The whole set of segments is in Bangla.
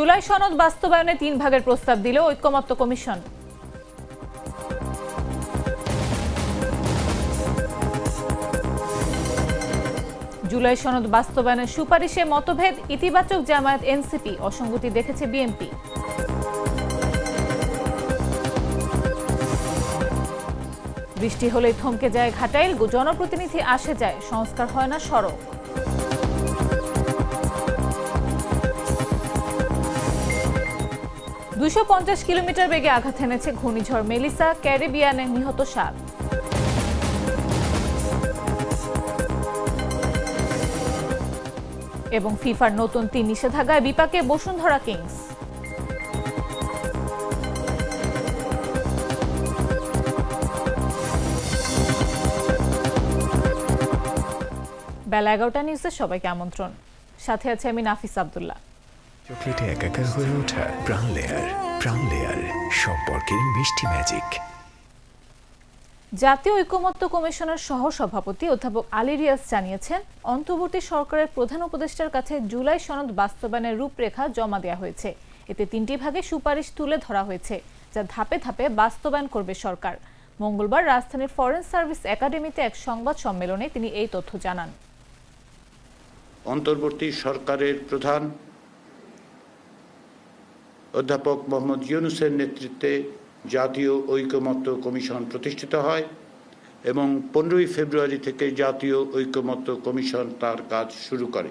জুলাই সনদ বাস্তবায়নে তিন ভাগের প্রস্তাব দিল ঐক্যমত্য কমিশন। জুলাই সনদ বাস্তবায়নের সুপারিশে মতভেদ, ইতিবাচক জামায়াত এনসিপি, অসঙ্গতি দেখেছে বিএনপি। বৃষ্টি হলেই থমকে যায় ঘাটাইল জনপ্রতিনিধি আসে যায়, সংস্কার হয় না সড়ক। দুশো কিলোমিটার বেগে আঘাত এনেছে ঘূর্ণিঝড় মেলিসা ক্যারিবিয়ানে নিহত সাত। এবং ফিফার নতুন তিন নিষেধাজ্ঞায় বিপাকে বসুন্ধরা কিংস। বেলা এগারোটা নিউজে সবাইকে আমন্ত্রণ। সাথে আছে আমি নাফিস আব্দুল্লাহ। চকলেটে একাকার হয়ে ওঠা প্রাণ লেয়ার প্রাণ লেয়ার সম্পর্কের মিষ্টি ম্যাজিক জাতীয় ঐকমত্য কমিশনের সহ সভাপতি অধ্যাপক আলী রিয়াজ জানিয়েছেন অন্তর্বর্তী সরকারের প্রধান উপদেষ্টার কাছে জুলাই সনদ বাস্তবায়নের রূপরেখা জমা দেওয়া হয়েছে। এতে তিনটি ভাগে সুপারিশ তুলে ধরা হয়েছে যা ধাপে ধাপে বাস্তবায়ন করবে সরকার। মঙ্গলবার রাজধানীর ফরেন সার্ভিস একাডেমিতে এক সংবাদ সম্মেলনে তিনি এই তথ্য জানান। অন্তর্বর্তী সরকারের প্রধান অধ্যাপক মোহাম্মদ ইউনুসের নেতৃত্বে জাতীয় ঐকমত্য কমিশন প্রতিষ্ঠিত হয় এবং পনেরোই ফেব্রুয়ারি থেকে জাতীয় ঐকমত্য কমিশন তার কাজ শুরু করে।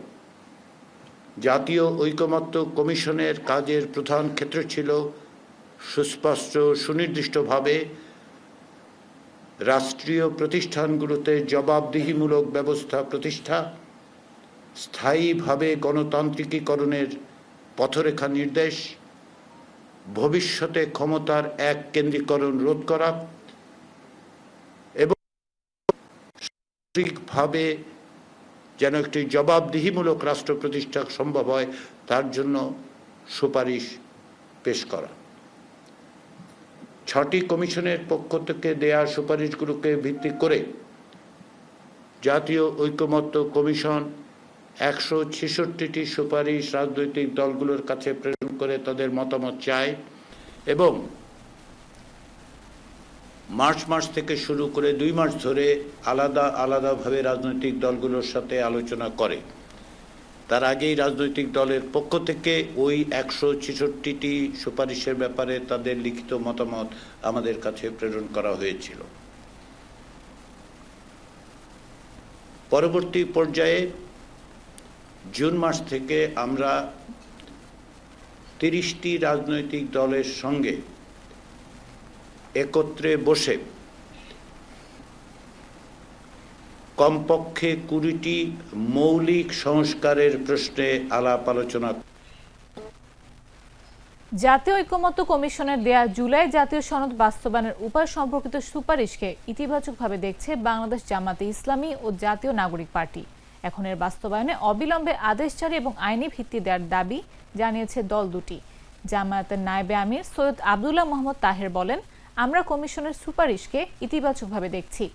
জাতীয় ঐকমত্য কমিশনের কাজের প্রধান ক্ষেত্র ছিল সুস্পষ্ট সুনির্দিষ্টভাবে রাষ্ট্রীয় প্রতিষ্ঠানগুলোতে জবাবদিহিমূলক ব্যবস্থা প্রতিষ্ঠা, স্থায়ীভাবে গণতান্ত্রিকীকরণের পথরেখা নির্দেশ ভবিষ্যতে ক্ষমতার এক কেন্দ্রীকরণ রোধ করা এবং সার্বিকভাবে যেন একটি জবাবদিহিমূলক রাষ্ট্র প্রতিষ্ঠা সম্ভব হয়, তার জন্য সুপারিশ পেশ করা। ছটি কমিশনের পক্ষ থেকে দেয়া সুপারিশগুলোকে ভিত্তি করে জাতীয় ঐকমত্য কমিশন একশো ছেষট্টিটি সুপারিশ রাজনৈতিক দলগুলোর কাছে করে তাদের মতামত চায় এবং মার্চ মাস থেকে শুরু করে দুই মাস ধরে আলাদা আলাদাভাবে রাজনৈতিক দলগুলোর সাথে আলোচনা করে। তার আগেই রাজনৈতিক দলের পক্ষ থেকে ওই একশো ছেষট্টিটি সুপারিশের ব্যাপারে তাদের লিখিত মতামত আমাদের কাছে প্রেরণ করা হয়েছিল। পরবর্তী পর্যায়ে জুন মাস থেকে আমরা তিরিশটি রাজনৈতিক দলের সঙ্গে একত্রে বসে কমপক্ষে কুড়িটি মৌলিক সংস্কারের প্রশ্নে আলাপ আলোচনা জাতীয় ঐকমত্য কমিশনের দেয়া জুলাই জাতীয় সনদ বাস্তবায়নের উপায় সম্পর্কিত সুপারিশকে ইতিবাচকভাবে দেখছে বাংলাদেশ জামাতে ইসলামী ও জাতীয় নাগরিক পার্টি। এখন এর বাস্তবায়নে অবিলম্বে আদেশ জারি এবং আইনি ভিত্তি দেওয়ার দাবি জানিয়েছে দল দুটি। জামায়াতের নায়েবে আমির সৈয়দ আবদুল্লাহ মোহাম্মদ তাহের বলেন, আমরা কমিশনের সুপারিশকে ইতিবাচকভাবে দেখছি।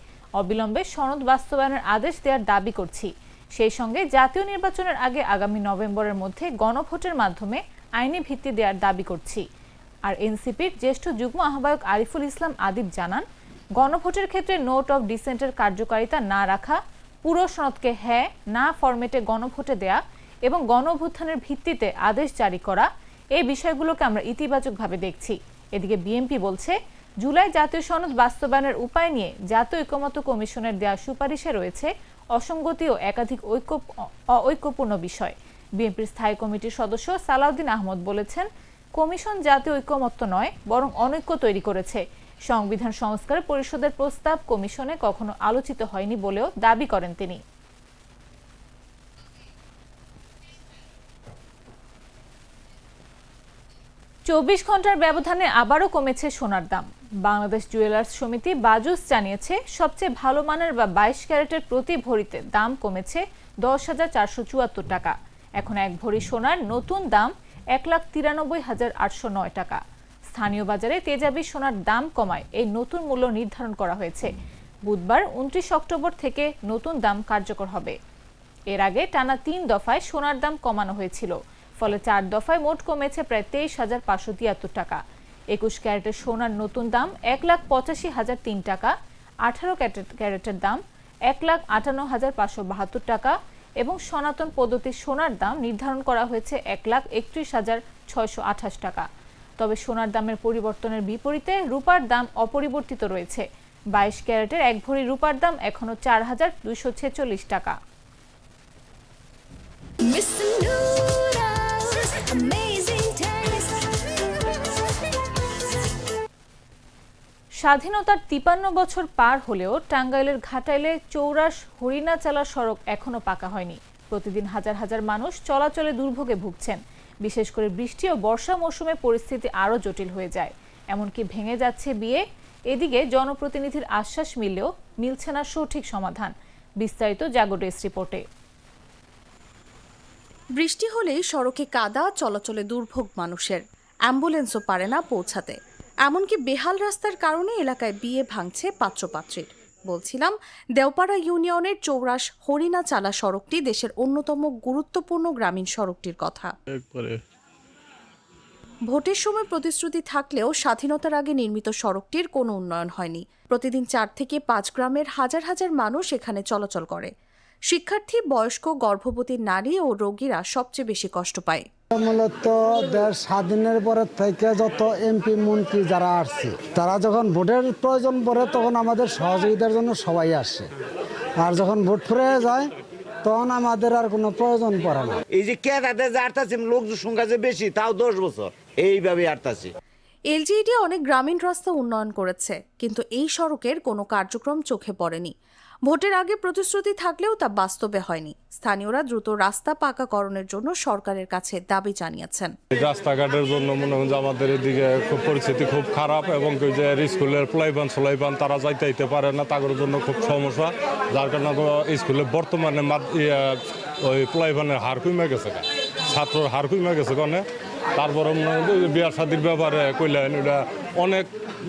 অবিলম্বে সনদ বাস্তবায়নের আদেশ দেওয়ার দাবি করছি। সেই সঙ্গে জাতীয় নির্বাচনের আগে আগামী নভেম্বরের মধ্যে গণভোটের মাধ্যমে আইনি ভিত্তি দেওয়ার দাবি করছি। আর এনসিপির জ্যেষ্ঠ যুগ্ম আহ্বায়ক আরিফুল ইসলাম আদিব জানান, গণভোটের ক্ষেত্রে নোট অফ ডিসেন্টের কার্যকারিতা না রাখা, পুরো সনদকে হ্যাঁ না ফরম্যাটে গণভোটে দেয়া এবং গণঅভ্যুত্থানের ভিত্তিতে আদেশ জারি করা, এই বিষয়গুলোকে আমরা ইতিবাচকভাবে দেখছি। এদিকে বিএনপি বলছে, জুলাই জাতীয় সনদ বাস্তবায়নের উপায় নিয়ে জাতীয় ঐকমত্য কমিশনের দেওয়া সুপারিশে রয়েছে অসঙ্গতি ও একাধিক ঐক্য, অঐক্যপূর্ণ বিষয়। বিএনপির স্থায়ী কমিটির সদস্য সালাউদ্দিন আহমদ বলেছেন, কমিশন জাতীয় ঐক্যমত্য নয়, বরং অনৈক্য তৈরি করেছে। সংবিধান সংস্কার পরিষদের প্রস্তাব কমিশনে কখনো আলোচিত হয়নি বলেও দাবি করেন তিনি। চব্বিশ ঘণ্টার ব্যবধানে আবারও কমেছে সোনার দাম। বাংলাদেশ জুয়েলার্স সমিতি বাজুস জানিয়েছে, সবচেয়ে ভালো মানের বা বাইশ ক্যারেটের প্রতি ভরিতে দাম কমেছে দশ হাজার চারশো চুয়াত্তর টাকা। এখন এক ভরি সোনার নতুন দাম এক লাখ তিরানব্বই হাজার আটশো নয় টাকা। স্থানীয় বাজারে তেজাবি সোনার দাম কমায় এই নতুন মূল্য নির্ধারণ করা হয়েছে। বুধবার উনত্রিশ অক্টোবর থেকে নতুন দাম কার্যকর হবে। এর আগে টানা তিন দফায় সোনার দাম কমানো হয়েছিল। ফলে চার দফায় মোট কমেছে প্রায় তেইশ হাজার পাঁচশো তিয়াত্তর টাকা। একুশ ক্যারেটের সোনার নতুন দাম এক লাখ পঁচাশি হাজার তিন টাকা, আঠারো ক্যারেটের দাম এক লাখ আটান্ন হাজার পাঁচশো বাহাত্তর টাকা এবং সনাতন পদ্ধতির সোনার দাম নির্ধারণ করা হয়েছে এক লাখ একত্রিশ হাজার ছয়শো আঠাশ টাকা। তবে সোনার দামের পরিবর্তনের বিপরীতে রূপার দাম অপরিবর্তিত রয়েছে। বাইশ ক্যারেটের এক ভরি রূপার দাম এখনও চার হাজার দুইশো ছেচল্লিশ টাকা। স্বাধীনতার তিপান্ন বছর পার হলেও টাঙ্গাইলের ঘাটাইলে চৌরাশ হরিণাচালা সড়ক এখনও পাকা হয়নি। প্রতিদিন হাজার হাজার মানুষ চলাচলে দুর্ভোগে ভুগছেন। বিশেষ করে বৃষ্টি ও বর্ষা মৌসুমে পরিস্থিতি আরও জটিল হয়ে যায়। এমনকি ভেঙে যাচ্ছে বিয়ে, এদিকে জনপ্রতিনিধির আশ্বাস মিললেও মিলছে না সঠিক সমাধান। বিস্তারিত জাগো রিপোর্টে। বৃষ্টি হলেই সড়কে কাদা চলাচলে দুর্ভোগ মানুষের। অ্যাম্বুলেন্সও পারে না পৌঁছাতে। এমনকি বেহাল রাস্তার কারণে এলাকায় বিয়ে ভাঙছে পাত্রপাত্রীর। বলছিলাম দেওপাড়া ইউনিয়নের চৌরাশ হরিণা চালা সড়কটি দেশের অন্যতম গুরুত্বপূর্ণ গ্রামীণ সড়কটির কথা। ভোটের সময় প্রতিশ্রুতি থাকলেও স্বাধীনতার আগে নির্মিত সড়কটির কোনো উন্নয়ন হয়নি। প্রতিদিন চার থেকে পাঁচ গ্রামের হাজার হাজার মানুষ এখানে চলাচল করে। শিক্ষার্থী বয়স্ক গর্ভবতী নারী ও রোগীরা সবচেয়ে বেশি কষ্ট পায়। মূলত দেশ স্বাধীনের পরের থেকে যত এমপি মন্ত্রী যারা আসছে তারা যখন ভোটের প্রয়োজন পড়ে তখন আমাদের সহযোগিতার জন্য সবাই আসে। আর যখন ভোট ফুরিয়ে যায় তখন আমাদের আর কোনো প্রয়োজন পড়ে না। এই যে ক্রেতাদের যে আটতাছি লোক সংখ্যা যে বেশি তাও দশ বছর। এইভাবে আটতাছি এলজিইডি অনেক গ্রামীণ রাস্তা উন্নয়ন করেছে, কিন্তু এই সড়কের কোনো কার্যক্রম চোখে পড়েনি। ভোটের আগে প্রতিশ্রুতি থাকলেও তা বাস্তবে হয়নি। স্থানীয়রা দ্রুত রাস্তা পাকাকরণের জন্য সরকারের কাছে দাবি জানিয়েছেন। রাস্তাঘাটের জন্য মনে হয় আমাদের এদিকে খুব পরিস্থিতি খুব খারাপ এবং যে স্কুলের প্লাইবান সোলাইবান তারা যাইতে পারে না, তাদের জন্য খুব সমস্যা। যার কারণে স্কুলে বর্তমানে মাদ- ওই প্লাইবানের হার কমে গেছে। ছাত্রর হার কমে গেছে কারণে তারপরে বিয়ার শাদির ব্যাপারে কইলেন এটা অনেক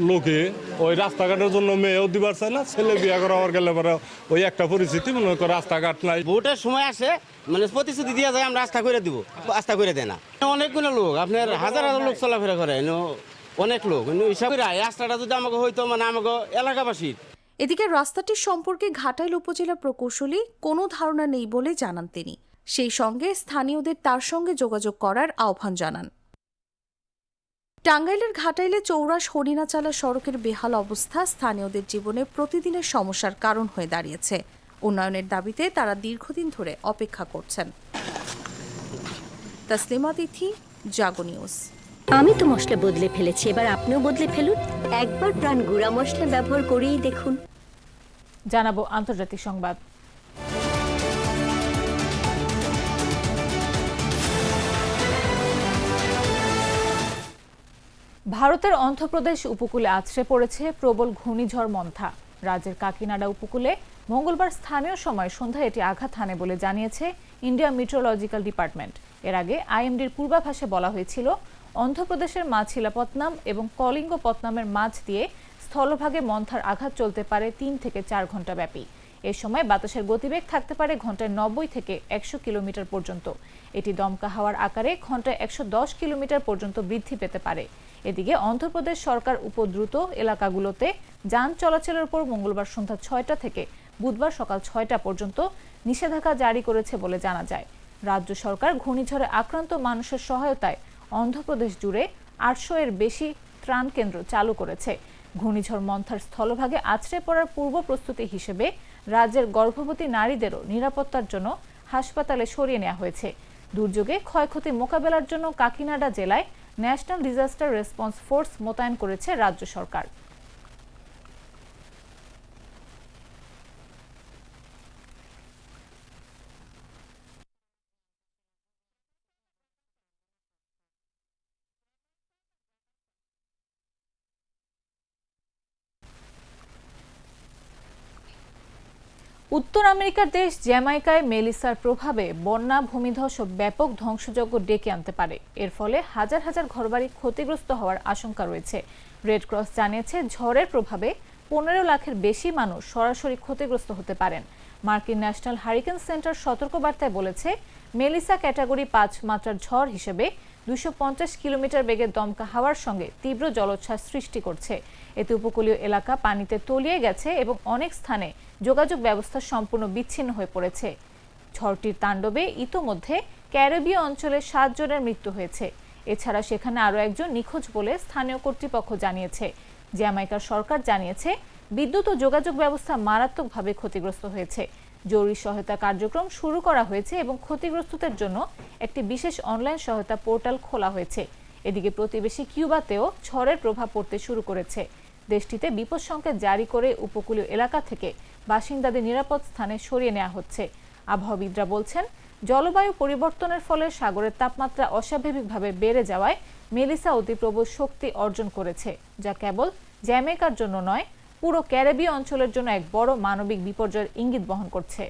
লোকে ওই রাস্তাঘাটের জন্য মেয়েও দিবার চায় না ছেলে বিয়া করাবার গেলে পরে ওই একটা পরিস্থিতি মনে হয় রাস্তাঘাট নাই। ভোটের সময় আসে মানে প্রতিশ্রুতি দিয়ে যায় আমরা রাস্তা করে দিব রাস্তা করে দেয় না। অনেকগুলো লোক আপনার হাজার হাজার লোক চলাফেরা করে অনেক লোক হিসাব করে রাস্তাটা যদি আমাকে হইতো মানে আমাকে এলাকাবাসীর। এদিকে রাস্তাটির সম্পর্কে ঘাটাইল উপজেলা প্রকৌশলী কোনো ধারণা নেই বলে জানান তিনি। সেই সঙ্গে স্থানীয়দের তার সঙ্গে যোগাযোগ করার আহ্বান জানান। টাঙ্গাইলের ঘাটাইলে চৌরাশ হরিণাচালা সড়কের বেহাল অবস্থা স্থানীয়দের জীবনে প্রতিদিনের সমস্যার কারণ হয়ে দাঁড়িয়েছে। উন্নয়নের দাবিতে তারা দীর্ঘদিন ধরে অপেক্ষা করছেন। তাসলিমা তিথি জাগো নিউজ। আমি তো মশলা বদলে ফেলেছি এবার আপনিও বদলে ফেলুন। একবার প্রাণ গুঁড়া মশলা ব্যবহার করেই দেখুন। জানাব আন্তর্জাতিক সংবাদ। ভারতের অন্ধ্রপ্রদেশ উপকূলে আছড়ে পড়েছে প্রবল ঘূর্ণিঝড় মন্থা। রাজ্যের কাকিনাডা উপকূলে মঙ্গলবার স্থানীয় সময় সন্ধ্যায় এটি আঘাত হানে বলে জানিয়েছে ইন্ডিয়া মিট্রোলজিক্যাল ডিপার্টমেন্ট। এর আগে আইএমডির পূর্বাভাসে বলা হয়েছিল, অন্ধ্রপ্রদেশের মাছিলাপত্তনম এবং কলিঙ্গপত্তনমের মাঝ দিয়ে স্থলভাগে মন্থার আঘাত চলতে পারে তিন থেকে চার ঘণ্টা ব্যাপী। এ সময় বাতাসের গতিবেগ থাকতে পারে ঘন্টায় নব্বই থেকে একশো কিলোমিটার পর্যন্ত। এটি দমকা হাওয়ার আকারে ঘন্টায় একশো দশ কিলোমিটার পর্যন্ত বৃদ্ধি পেতে পারে। এদিকে অন্ধ্রপ্রদেশ সরকার উপদ্রুত এলাকাগুলোতে যান চলাচলের উপর মঙ্গলবার সন্ধ্যা ছয়টা থেকে বুধবার সকাল ছয়টা পর্যন্ত নিষেধাজ্ঞা জারি করেছে বলে জানা যায়। রাজ্য সরকার ঘূর্ণিঝড়ে আক্রান্ত মানুষের সহায়তায় অন্ধ্রপ্রদেশ জুড়ে আটশো এর বেশি ত্রাণ কেন্দ্র চালু করেছে। ঘূর্ণিঝড় মন্থার স্থলভাগে আছড়ে পড়ার পূর্ব প্রস্তুতি হিসেবে রাজ্যের গর্ভবতী নারীদেরও নিরাপত্তার জন্য হাসপাতালে সরিয়ে নেওয়া হয়েছে। দুর্যোগে ক্ষয়ক্ষতি মোকাবেলার জন্য কাকিনাডা জেলায় ন্যাশনাল ডিজাস্টার রেসপন্স ফোর্স মোতায়েন করেছে রাজ্য সরকার। উত্তর আমেরিকার দেশ জ্যামাইকায় মেলিসার প্রভাবে বন্যা, ভূমিধস ব্যাপক ধ্বংসযজ্ঞ ডেকে আনতে পারে। এর ফলে হাজার হাজার ঘরবাড়ি ক্ষতিগ্রস্ত হওয়ার আশঙ্কা রয়েছে। রেড ক্রস জানিয়েছে, ঝড়ের প্রভাবে পনেরো লাখের বেশি মানুষ সরাসরি ক্ষতিগ্রস্ত হতে পারেন। মার্কিন ন্যাশনাল হারিকেন সেন্টার সতর্কবার্তায় বলেছে, মেলিসা ক্যাটাগরি পাঁচ মাত্রার ঝড় হিসেবে দুশো কিলোমিটার বেগে দমকা হাওয়ার সঙ্গে তীব্র জলোচ্ছ্বাস সৃষ্টি করছে। এতে উপকূলীয় এলাকা পানিতে তলিয়ে গেছে এবং অনেক স্থানে যোগাযোগ ব্যবস্থা সম্পূর্ণ বিচ্ছিন্ন হয়ে পড়েছে। ঝড়টির তাণ্ডবে ইতোমধ্যে ক্যারিবীয় অঞ্চলে সাতজনের মৃত্যু হয়েছে। এছাড়া সেখানে আরও একজন নিখোঁজ বলে স্থানীয় কর্তৃপক্ষ জানিয়েছে। জ্যামাইকার সরকার জানিয়েছে, বিদ্যুৎ ও যোগাযোগ ব্যবস্থা মারাত্মকভাবে ক্ষতিগ্রস্ত হয়েছে। জরুরি সহায়তা কার্যক্রম শুরু করা হয়েছে এবং ক্ষতিগ্রস্তদের জন্য একটি বিশেষ অনলাইন সহায়তা পোর্টাল খোলা হয়েছে। এদিকে প্রতিবেশী কিউবাতেও ঝড়ের প্রভাব পড়তে শুরু করেছে। দেশটিতে বিপদ সংকেত জারি করে উপকূলীয় এলাকা থেকে বাসিন্দাদের নিরাপদ স্থানে সরিয়ে নেওয়া হচ্ছে। আবহাওয়াবিদরা বলছেন, জলবায়ু পরিবর্তনের ফলে সাগরের তাপমাত্রা অস্বাভাবিকভাবে বেড়ে যাওয়ায় মেলিসা অতি প্রবল শক্তি অর্জন করেছে, যা কেবল জ্যামেকার জন্য নয় পুরো ক্যারিবীয় অঞ্চলের জন্য এক বড় মানবিক বিপর্যয়ের ইঙ্গিত বহন করছে।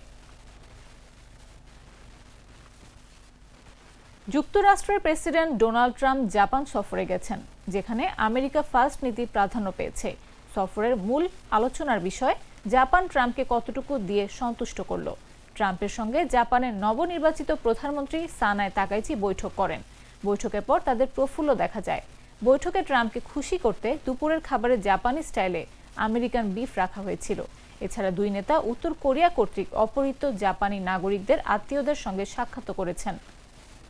যুক্তরাষ্ট্রের প্রেসিডেন্ট ডোনাল্ড ট্রাম্প জাপান সফরে গেছেন, যেখানে আমেরিকা ফার্স্ট নীতি প্রাধান্য পেয়েছে। সফরের মূল আলোচনার বিষয়, জাপান ট্রাম্পকে কতটুকু দিয়ে সন্তুষ্ট করল। ট্রাম্পের সঙ্গে জাপানের নবনির্বাচিত প্রধানমন্ত্রী সানায় তাকাইচি বৈঠক করেন। বৈঠকের পর তাদের প্রফুল্ল দেখা যায়। বৈঠকে ট্রাম্পকে খুশি করতে দুপুরের খাবারে জাপানি স্টাইলে আমেরিকান বিফ রাখা হয়েছিল। এছাড়া দুই নেতা উত্তর কোরিয়া কর্তৃক অপহৃত জাপানি নাগরিকদের আত্মীয়দের সঙ্গে সাক্ষাৎ করেছেন।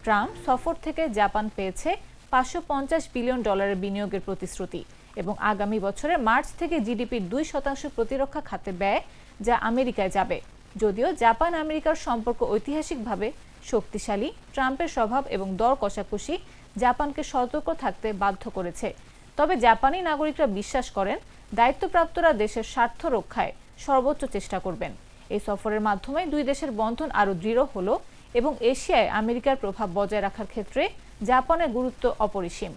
ট্রাম্প সফর থেকে জাপান পেয়েছে পাঁচশো পঞ্চাশ বিলিয়ন ডলারের বিনিয়োগের প্রতিশ্রুতি এবং আগামী বছরের মার্চ থেকে জিডিপির দুই শতাংশ প্রতিরক্ষা খাতে ব্যয় যা আমেরিকায় যাবে। যদিও জাপান আমেরিকার সম্পর্ক ঐতিহাসিকভাবে শক্তিশালী, ট্রাম্পের স্বভাব এবং দর কষাকষি জাপানকে সতর্ক থাকতে বাধ্য করেছে। তবে জাপানি নাগরিকরা বিশ্বাস করেন দায়িত্বপ্রাপ্তরা দেশের স্বার্থ রক্ষায় সর্বোচ্চ চেষ্টা করবেন এই সফরের মাধ্যমে দুই দেশের বন্ধন আরও দৃঢ় হলো এবং এশিয়ায় আমেরিকার প্রভাব বজায় রাখার ক্ষেত্রে জাপানের গুরুত্ব অপরিসীম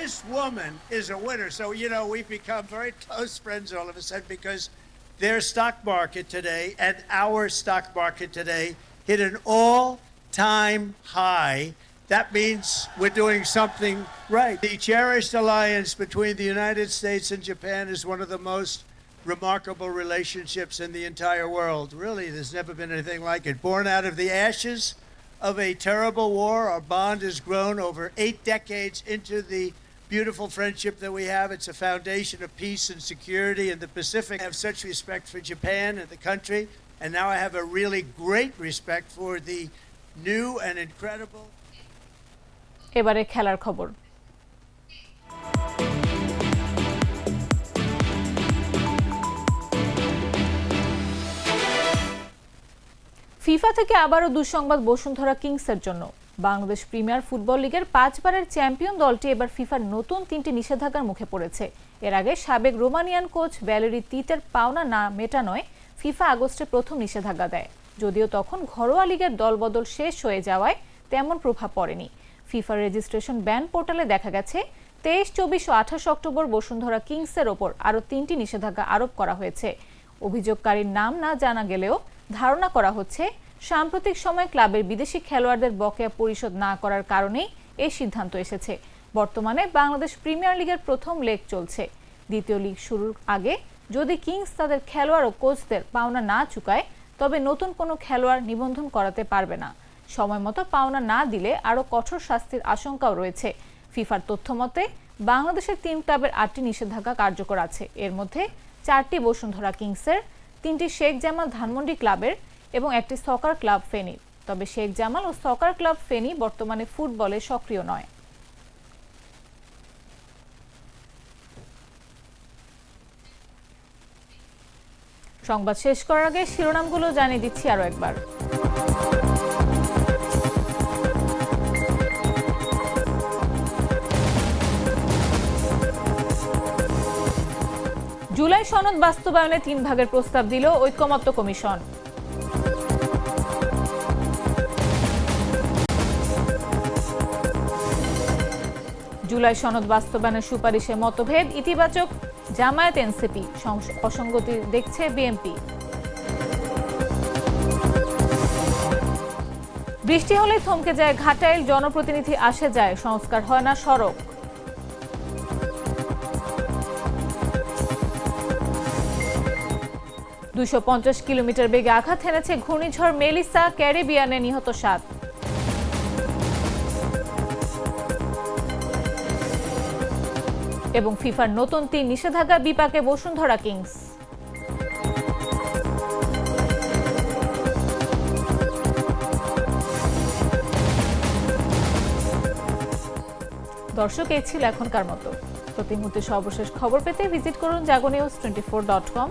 This woman is a winner. So, you know, we've become very close friends all of a sudden because their stock market today and our stock market today hit an all time high. That means we're doing something right. The cherished alliance between the United States and Japan is one of the most remarkable relationships in the entire world. Really, there's never been anything like it. Born out of the ashes of a terrible war, our bond has grown over eight decades into the beautiful friendship that we have. It's a foundation of peace and security in the Pacific. I have such respect for Japan and the country, and now I have a really great respect for the new and incredible. এবারে খেলার খবর। ফিফা থেকে আবারও দুঃসংবাদ বসুন্ধরা কিংসের জন্য। বাংলাদেশ প্রিমিয়ার ফুটবল লিগের পাঁচবারের চ্যাম্পিয়ন দলটি এবার ফিফার নতুন তিনটি নিষেধাজ্ঞার মুখে পড়েছে। এর আগে সাবেক রোমানিয়ান কোচ ভ্যালেরি তিতের পাওনা না মেটানোয় ফিফা আগস্টে প্রথম নিষেধাজ্ঞা দেয়। যদিও তখন ঘরোয়া লিগের দলবদল শেষ হয়ে যাওয়ায় তেমন প্রভাব পড়েনি। ফিফার রেজিস্ট্রেশন ব্যান পোর্টালে দেখা গেছে, তেইশ, চব্বিশ ও আঠাশ অক্টোবর বসুন্ধরা কিংসের ওপর আরও তিনটি নিষেধাজ্ঞা আরোপ করা হয়েছে। অভিযোগকারীর নাম না জানা গেলেও ধারণা করা হচ্ছে, সাম্প্রতিক সময়ে ক্লাবের বিদেশি খেলোয়াড়দের বকেয়া পরিশোধ না করার কারণেই এই সিদ্ধান্ত এসেছে। বর্তমানে বাংলাদেশ প্রিমিয়ার লিগের প্রথম লেগ চলছে। দ্বিতীয় লিগ শুরুর আগে যদি কিংস তাদের খেলোয়াড় ও কোচদের পাওনা না চুকায়, তবে নতুন কোনো খেলোয়াড় নিবন্ধন করাতে পারবে না। সময় মতো পাওনা না দিলে আরও কঠোর শাস্তির আশঙ্কাও রয়েছে। ফিফার তথ্য মতে বাংলাদেশের তিন ক্লাবের আটটি নিষেধাজ্ঞা কার্যকর আছে। এর মধ্যে চারটি বসুন্ধরা কিংসের, তিনটি শেখ জামাল ধানমন্ডি ক্লাবের এবং একটি সকার ক্লাব ফেনী। তবে শেখ জামাল ও সকার ক্লাব ফেনী বর্তমানে ফুটবলে সক্রিয় নয়। সংবাদ শেষ করার আগে শিরোনামগুলো জানিয়ে দিচ্ছি আরও একবার। জুলাই সনদ বাস্তবায়নে তিন ভাগের প্রস্তাব দিল ঐক্যমত্য কমিশন। জুলাই সনদ বাস্তবায়নের সুপারিশে মতভেদ, ইতিবাচক, জামায়াত এনসিপি অসঙ্গতি দেখছে বিএনপি। বৃষ্টি হলে থমকে যায় ঘাটাইল, জনপ্রতিনিধি আসে যায়, সংস্কার হয় না সড়ক। দুশো কিলোমিটার বেগে আঘাত হেনেছে ঘূর্ণিঝড় মেলিসা, ক্যারিবিয়ানে নিহত সাত। এবং ফিফার নতুন তিন নিষেধাজ্ঞা বিপাকে বসুন্ধরা কিংস। দর্শক এই ছিল এখনকার মতো। প্রতি মুহূর্তে সর্বশেষ খবর পেতে ভিজিট করুন Jago news twenty four dot com.